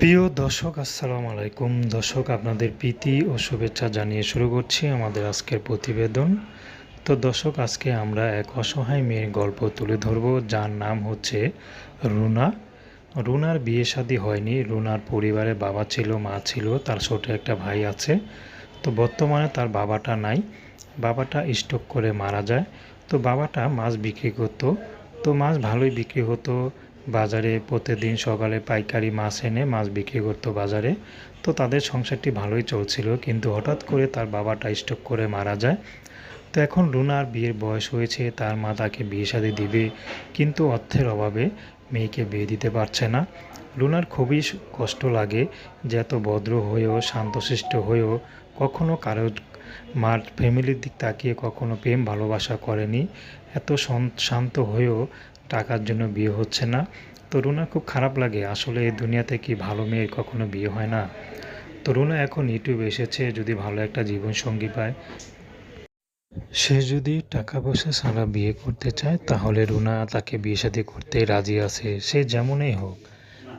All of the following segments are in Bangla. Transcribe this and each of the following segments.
প্রিয় দর্শক, আসসালামু আলাইকুম। দর্শক, আপনাদের প্রীতি ও শুভেচ্ছা জানিয়ে শুরু করছি আমাদের আজকের প্রতিবেদন। তো দর্শক, আজকে আমরা এক অসহায় মেয়ের গল্প তুলে ধরব, যার নাম হচ্ছে রুনা। রুনার বিয়ে শাদী হয়নি। রুনার পরিবারে বাবা ছিল, মা ছিল, তার ছোট একটা ভাই আছে। তো বর্তমানে তার বাবাটা নাই। বাবাটা স্ট্রোক করে মারা যায়। তো বাবাটা মাছ বিক্রি করতো। তো মাছ ভালোই বিক্রি হতো। বাজারে প্রতিদিন সকালে পাইকারি মাছ এনে মাছ বিক্রি করতো বাজারে। তো তাদের সংসারটি ভালোই চলছিল, কিন্তু হঠাৎ করে তার বাবাটা স্ট্রোক করে মারা যায়। তো এখন রুনার বিয়ের বয়স হয়েছে, তার মা তাকে বিয়ে শাদী দিবে, কিন্তু অর্থের অভাবে মেয়েকে বিয়ে দিতে পারছে না। রুনার খুবই কষ্ট লাগে যে এত ভদ্র হয়েও, শান্তশিষ্ট হয়েও, কখনো কারও মার ফ্যামিলির দিক তাকিয়ে কখনো প্রেম ভালোবাসা করেনি। এত শান্ত হয়েও টাকার জন্য বিয়ে হচ্ছে না। তো রুনার খুব খারাপ লাগে। আসলে এই দুনিয়াতে কি ভালো মেয়ের কখনো বিয়ে হয় না? তো রুনা এখন ইউটিউবে এসেছে, যদি ভালো একটা জীবনসঙ্গী পায়। সে যদি টাকা পয়সা ছাড়া বিয়ে করতে চায়, তাহলে রুনা তাকে বিয়ে শাদী করতে রাজি আছে। সে যেমনই হোক।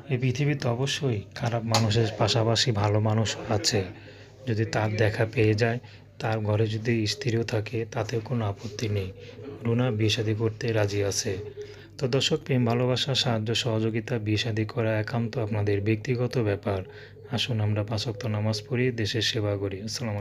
এই পৃথিবীতে অবশ্যই খারাপ মানুষের পাশাপাশি ভালো মানুষ আছে। যদি তার দেখা পেয়ে যায়, তার ঘরে যদি স্ত্রীও থাকে, তাতেও কোনো আপত্তি নেই। রুনা বিয়ে শাদী করতে রাজি আছে। তো দর্শক, প্রেম, ভালোবাসা, সাহায্য, সহযোগিতা, বিয়ে শাদী করা একান্ত আপনাদের ব্যক্তিগত ব্যাপার। আসুন আমরা পাঁচক্ত নামাজ পড়ি, দেশের সেবা করি। আসসালাম